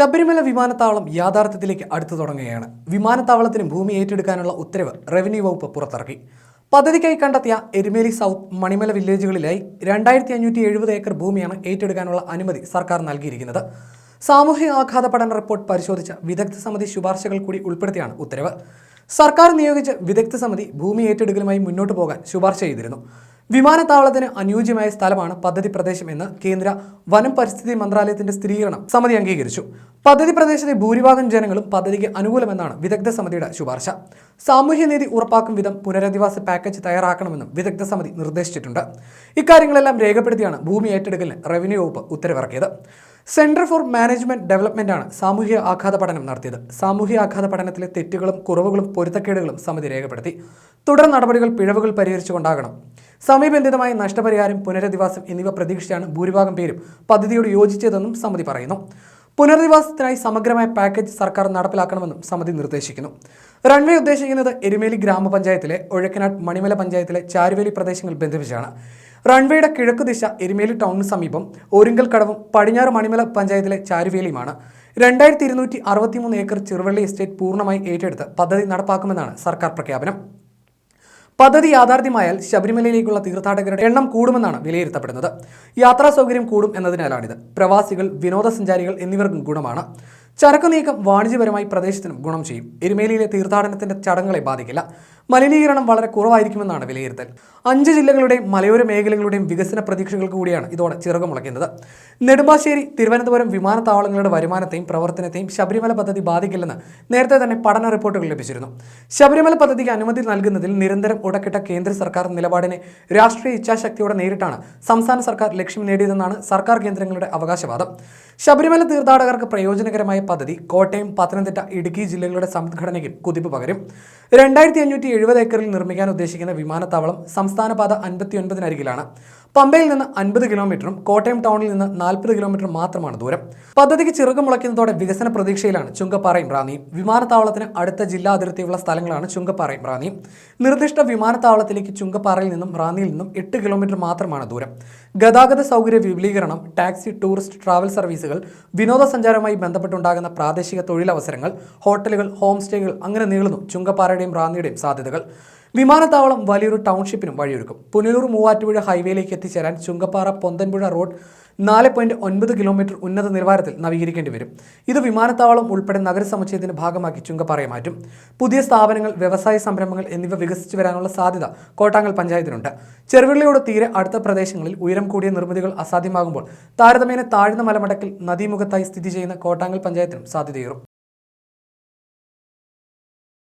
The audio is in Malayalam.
ശബരിമല വിമാനത്താവളം യാഥാർത്ഥ്യത്തിലേക്ക് അടുത്തു തുടങ്ങുകയാണ്. വിമാനത്താവളത്തിന് ഭൂമി ഏറ്റെടുക്കാനുള്ള ഉത്തരവ് റവന്യൂ വകുപ്പ് പുറത്തിറക്കി. പദ്ധതിക്കായി കണ്ടെത്തിയ എരുമേലി സൗത്ത് മണിമല വില്ലേജുകളിലായി രണ്ടായിരത്തി അഞ്ഞൂറ്റി എഴുപത് ഏക്കർ ഭൂമിയാണ് ഏറ്റെടുക്കാനുള്ള അനുമതി സർക്കാർ നൽകിയിരിക്കുന്നത്. സാമൂഹിക ആഘാത പഠന റിപ്പോർട്ട് പരിശോധിച്ച വിദഗ്ധ സമിതി ശുപാർശകൾ കൂടി ഉൾപ്പെടുത്തിയാണ് ഉത്തരവ്. സർക്കാർ നിയോഗിച്ച വിദഗ്ധ സമിതി ഭൂമി ഏറ്റെടുക്കലുമായി മുന്നോട്ട് പോകാൻ ശുപാർശ ചെയ്തിരുന്നു. വിമാനത്താവളത്തിന് അനുയോജ്യമായ സ്ഥലമാണ് പദ്ധതി പ്രദേശം എന്ന് കേന്ദ്ര വനം പരിസ്ഥിതി മന്ത്രാലയത്തിന്റെ സ്ഥിരീകരണം സമിതി അംഗീകരിച്ചു. പദ്ധതി പ്രദേശത്തെ ഭൂരിഭാഗം ജനങ്ങളും പദ്ധതിക്ക് അനുകൂലമെന്നാണ് വിദഗ്ധ സമിതിയുടെ ശുപാർശ. സാമൂഹ്യനീതി ഉറപ്പാക്കും വിധം പുനരധിവാസ പാക്കേജ് തയ്യാറാക്കണമെന്നും വിദഗ്ധ സമിതി നിർദ്ദേശിച്ചിട്ടുണ്ട്. ഇക്കാര്യങ്ങളെല്ലാം രേഖപ്പെടുത്തിയാണ് ഭൂമി ഏറ്റെടുക്കലിന് റവന്യൂ വകുപ്പ് ഉത്തരവിറക്കിയത്. സെന്റർ ഫോർ മാനേജ്മെന്റ് ഡെവലപ്മെന്റാണ് സാമൂഹ്യ ആഘാത പഠനം നടത്തിയത്. സാമൂഹ്യ ആഘാത പഠനത്തിലെ തെറ്റുകളും കുറവുകളും പൊരുത്തക്കേടുകളും സമിതി രേഖപ്പെടുത്തി. തുടർ നടപടികൾ പിഴവുകൾ പരിഹരിച്ചുകൊണ്ടാകണം. സമയബന്ധിതമായ നഷ്ടപരിഹാരം പുനരധിവാസം എന്നിവ പ്രതീക്ഷിച്ചാണ് ഭൂരിഭാഗം പേരും പദ്ധതിയോട് യോജിച്ചതെന്നും സമിതി പറയുന്നു. പുനരധിവാസത്തിനായി സമഗ്രമായ പാക്കേജ് സർക്കാർ നടപ്പിലാക്കണമെന്നും സമിതി നിർദ്ദേശിക്കുന്നു. റൺവേ ഉദ്ദേശിക്കുന്നത് എരുമേലി ഗ്രാമപഞ്ചായത്തിലെ ഒഴക്കനാട് മണിമല പഞ്ചായത്തിലെ ചാരുവേലി പ്രദേശങ്ങൾ ബന്ധിപ്പിച്ചാണ്. റൺവേയുടെ കിഴക്ക് ദിശ എരുമേലി ടൗണിന് സമീപം ഒരുങ്കൽ കടവും പടിഞ്ഞാറ് മണിമല പഞ്ചായത്തിലെ ചാരുവേലിയുമാണ്. രണ്ടായിരത്തി ഇരുന്നൂറ്റി അറുപത്തിമൂന്ന് ഏക്കർ ചെറുവള്ളി എസ്റ്റേറ്റ് പൂർണമായി ഏറ്റെടുത്ത് പദ്ധതി നടപ്പാക്കുമെന്നാണ് സർക്കാർ പ്രഖ്യാപനം. പദ്ധതി യാഥാർത്ഥ്യമായാൽ ശബരിമലയിലേക്കുള്ള തീർത്ഥാടകരുടെ എണ്ണം കൂടുമെന്നാണ് വിലയിരുത്തപ്പെടുന്നത്. യാത്രാ സൗകര്യം കൂടും എന്നതിനാലാണിത്. പ്രവാസികൾ വിനോദസഞ്ചാരികൾ എന്നിവർക്കും ഗുണമാണ്. ചരക്ക് നീക്കം വാണിജ്യപരമായി പ്രദേശത്തിനും ഗുണം ചെയ്യും. എരുമേലിയിലെ തീർത്ഥാടനത്തിന്റെ ചടങ്ങുകളെ ബാധിക്കില്ല. മലിനീകരണം വളരെ കുറവായിരിക്കുമെന്നാണ് വിലയിരുത്തൽ. അഞ്ച് ജില്ലകളുടെയും മലയോര മേഖലകളുടെയും വികസന പ്രതീക്ഷകൾക്ക് കൂടിയാണ് ഇതോടെ ചിറകുമുളയ്ക്കുന്നത് നെടുമ്പാശ്ശേരി തിരുവനന്തപുരം വിമാനത്താവളങ്ങളുടെ വരുമാനത്തെയും പ്രവർത്തനത്തെയും ശബരിമല പദ്ധതി ബാധിക്കില്ലെന്ന് നേരത്തെ തന്നെ പഠന റിപ്പോർട്ടുകൾ ലഭിച്ചിരുന്നു. ശബരിമല പദ്ധതിക്ക് അനുമതി നൽകുന്നതിൽ നിരന്തരം ഉടക്കിട്ട കേന്ദ്ര സർക്കാർ നിലപാടിനെ രാഷ്ട്രീയ ഇച്ഛാശക്തിയോടെ നേരിട്ടാണ് സംസ്ഥാന സർക്കാർ ലക്ഷ്യം നേടിയതെന്നാണ് സർക്കാർ കേന്ദ്രങ്ങളുടെ അവകാശവാദം. ശബരിമല തീർത്ഥാടകർക്ക് പ്രയോജനകരമായ പദ്ധതി കോട്ടയം പത്തനംതിട്ട ഇടുക്കി ജില്ലകളുടെ സംഘടനയ്ക്കും കുതിപ്പ് പകരും. രണ്ടായിരത്തി അഞ്ഞൂറ്റി എഴുപത് ഏക്കറിൽ നിർമ്മിക്കാൻ ഉദ്ദേശിക്കുന്ന വിമാനത്താവളം സംസ്ഥാന പാത അൻപത്തി ഒൻപതിനരികിലാണ് പമ്പയിൽ നിന്ന് അൻപത് കിലോമീറ്ററും കോട്ടയം ടൗണിൽ നിന്ന് നാൽപ്പത് കിലോമീറ്റർ മാത്രമാണ് ദൂരം. പദ്ധതിക്ക് ചിറക് മുളയ്ക്കുന്നതോടെ വികസന പ്രതീക്ഷയിലാണ് ചുങ്കപ്പാറയും റാന്നിയും വിമാനത്താവളത്തിന് അടുത്ത ജില്ലാ അതിർത്തിയുള്ള സ്ഥലങ്ങളാണ് ചുങ്കപ്പാറയും റാന്നിയും നിർദ്ദിഷ്ട വിമാനത്താവളത്തിലേക്ക് ചുങ്കപ്പാറയിൽ നിന്നും റാന്നിയിൽ നിന്നും എട്ട് കിലോമീറ്റർ മാത്രമാണ് ദൂരം. ഗതാഗത സൗകര്യ വിപുലീകരണം ടാക്സി ടൂറിസ്റ്റ് ട്രാവൽ സർവീസുകൾ വിനോദസഞ്ചാരവുമായി ബന്ധപ്പെട്ടുണ്ടാകുന്ന പ്രാദേശിക തൊഴിലവസരങ്ങൾ ഹോട്ടലുകൾ ഹോം സ്റ്റേകൾ അങ്ങനെ നീളുന്നു ചുങ്കപ്പാറയുടെയും റാന്നിയുടെയും സാധ്യതകൾ. വിമാനത്താവളം വലിയൊരു ടൗൺഷിപ്പിനും വഴിയൊരുക്കും. പുനലൂർ മൂവാറ്റുപുഴ ഹൈവേയിലേക്ക് എത്തിച്ചേരാൻ ചുങ്കപ്പാറ പൊന്തൻപുഴ റോഡ് നാല് പോയിന്റ് ഒൻപത് കിലോമീറ്റർ ഉന്നത നിലവാരത്തിൽ നവീകരിക്കേണ്ടി വരും. ഇത് വിമാനത്താവളം ഉൾപ്പെടെ നഗരസമുച്ചയത്തിന്റെ ഭാഗമാക്കി ചുങ്കപ്പാറയെ മാറ്റും. പുതിയ സ്ഥാപനങ്ങൾ വ്യവസായ സംരംഭങ്ങൾ എന്നിവ വികസിച്ചു വരാനുള്ള സാധ്യത കോട്ടാങ്ങൽ പഞ്ചായത്തിനുണ്ട്. ചെറുവിള്ളിയോട് തീരെ അടുത്ത പ്രദേശങ്ങളിൽ ഉയരം കൂടിയ നിർമ്മിതികൾ അസാധ്യമാകുമ്പോൾ താരതമ്യേന താഴ്ന്ന മലമടക്കിൽ നദീമുഖത്തായി സ്ഥിതി ചെയ്യുന്ന കോട്ടാങ്ങൽ പഞ്ചായത്തിനും സാധ്യതയേറും.